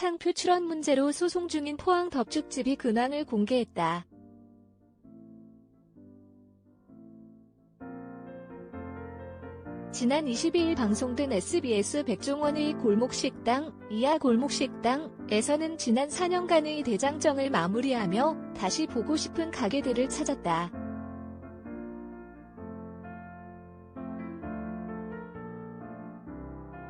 상표 출원 문제로 소송 중인 포항 덮죽집이 근황을 공개했다. 지난 22일 방송된 SBS 백종원의 골목식당, 이하 골목식당에서는 지난 4년간의 대장정을 마무리하며 다시 보고 싶은 가게들을 찾았다.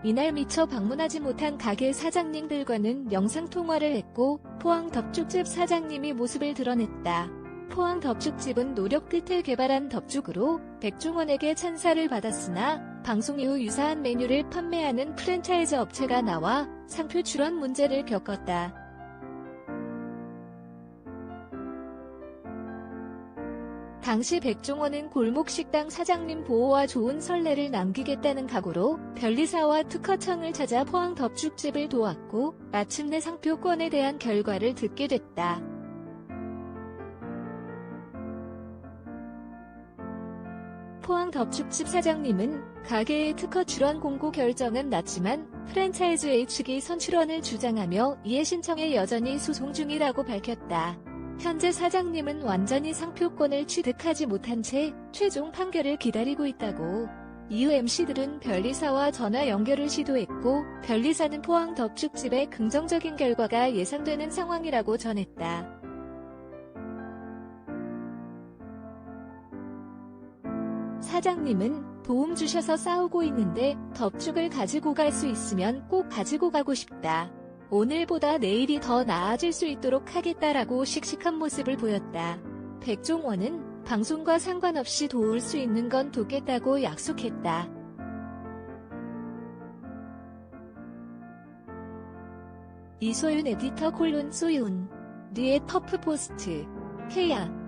이날 미처 방문하지 못한 가게 사장님들과는 영상통화를 했고 포항 덮죽집 사장님이 모습을 드러냈다. 포항 덮죽집은 노력 끝에 개발한 덮죽으로 백종원에게 찬사를 받았으나 방송 이후 유사한 메뉴를 판매하는 프랜차이즈 업체가 나와 상표 출원 문제를 겪었다. 당시 백종원은 골목식당 사장님 보호와 좋은 선례를 남기겠다는 각오로 변리사와 특허청을 찾아 포항 덮죽집을 도왔고 마침내 상표권에 대한 결과를 듣게 됐다. 포항 덮죽집 사장님은 가게의 특허 출원 공고 결정은 났지만 프랜차이즈 A 측이 선출원을 주장하며 이해 신청에 여전히 소송 중이라고 밝혔다. 현재 사장님은 완전히 상표권을 취득하지 못한 채 최종 판결을 기다리고 있다고. 이후 MC들은 변리사와 전화 연결을 시도했고 변리사는 포항 덮죽집의 긍정적인 결과가 예상되는 상황이라고 전했다. 사장님은 도움 주셔서 싸우고 있는데 덮죽을 가지고 갈 수 있으면 꼭 가지고 가고 싶다. 오늘보다 내일이 더 나아질 수 있도록 하겠다라고 씩씩한 모습을 보였다. 백종원은 방송과 상관없이 도울 수 있는 건 돕겠다고 약속했다. 이소윤 에디터 콜론 소윤. 니의 터프 포스트. 해야.